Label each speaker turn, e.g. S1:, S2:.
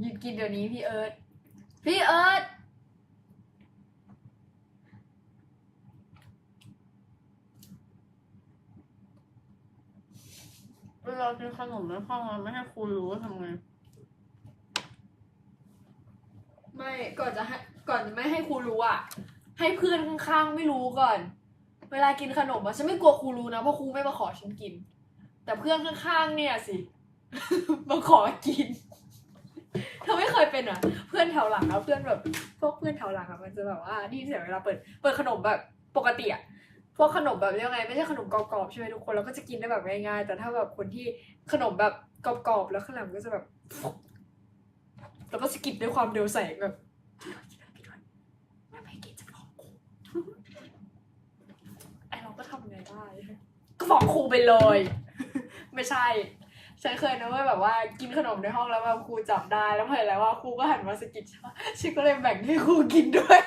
S1: หยุดกินเดี๋ยวนี้พี่เอิร์ธพี่เอิร์ธ
S2: เวลากินขนมในห้องมันไม่ให้ครูรู้ว่าทำไง
S1: ไม่ก่อนจะให้ก่อนจะไม่ให้ครูรู้อะ ให้เพื่อนข้างๆไม่รู้ก่อน เวลากินขนมอะฉันไม่กลัวครูรู้นะเพราะครูไม่มาขอฉันกิน แต่เพื่อนข้างๆเนี่ยสิ มาขอกิน เป็นอะเพื่อนแถวหลังแล้วเพื่อนแบบพวกเพื่อนแถวหลังอะมันจะแบบว่าดีเสียเวลาเปิดเปิดขนมแบบปกติอะพวกขนมแบบเรียกไงไม่ใช่ขนมกรอบๆใช่ไหมทุกคนเราก็จะกินได้แบบง่ายๆ แต่ถ้าแบบคนที่ขนมแบบกรอบๆแล้วข้างหลังก็จะแบบแล้วก็สกิปด้วยความเร็วแสงแบบไม่ไปกินจะฟ้องไอเราก็ทำไงได้ก็ฟ้องครูไปเลย ไม่ใช่ ฉันเคยนะเว่าแบบว่ากินขนมในห้องแล้วแบบครูจับได้แล้วพอเห็นแล้วว่าครูก็หันมาสะกิดฉันก็เลยแบ่งให้ครูกินด้วย